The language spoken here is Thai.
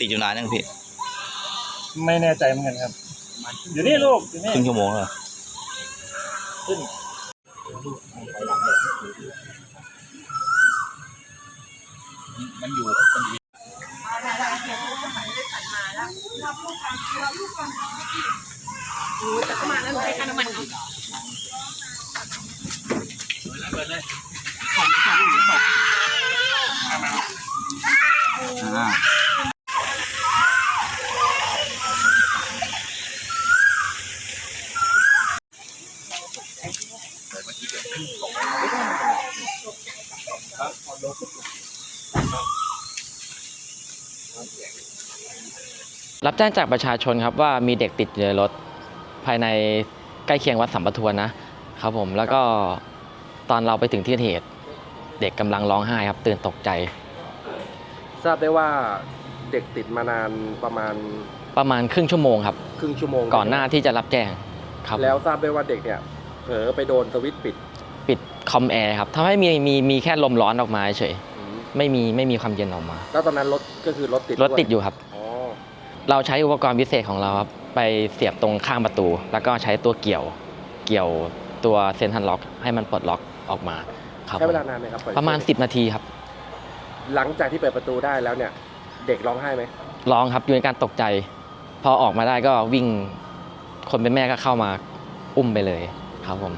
ยังพี่ไม่แน่ใจเหมือนกันครับอยู่นี่ลูกอยู่นี่ครึ่งชั่วโมงแล้วเหรอขึ้นอ่า รับแจ้งจากประชาชนครับว่ามีเด็กติดอยู่ในรถภายในใกล้เคียงวัดสัมปทวนนะครับผมแล้วก็ตอนเราไปถึงที่เกิดเหตุ เด็กกำลังร้องไห้ครับตื่นตกใจ ทราบได้ว่าเด็กติดมานานประมาณประมาณครึ่งชั่วโมงครับ ครึ่งชั่วโมงก่อนหน้าที่จะรับแจ้งครับ แล้วทราบได้ว่าเด็กเนี่ยเผลอไปโดนสวิตช์ปิด ปิดคอมแอร์ครับทำให้มีมีมีแค่ลมร้อนออกมาเฉยไม่มีไม่มีความเย็นออกมา แล้วตอนนั้นรถก็คือรถติดรถติดอยู่ครับอ๋อเราใช้อุปกรณ์พิเศษของเราครับไปเสียบตรงข้างประตู แล้วก็ใช้ตัวเกี่ยวเกี่ยวตัวเซนทันล็อก ให้มันปลดล็อกออกมาครับใช้เวลานานไหมครับกว่จประมาณ 10 นาทีครับ หลังจากที่เปิดประตูได้แล้วเนี่ย เด็กร้องไห้ไหมร้องครับอยู่ในการตกใจ พอออกมาได้ก็วิ่งคนเป็นแม่ก็เข้ามาอุ้มไปเลยครับผม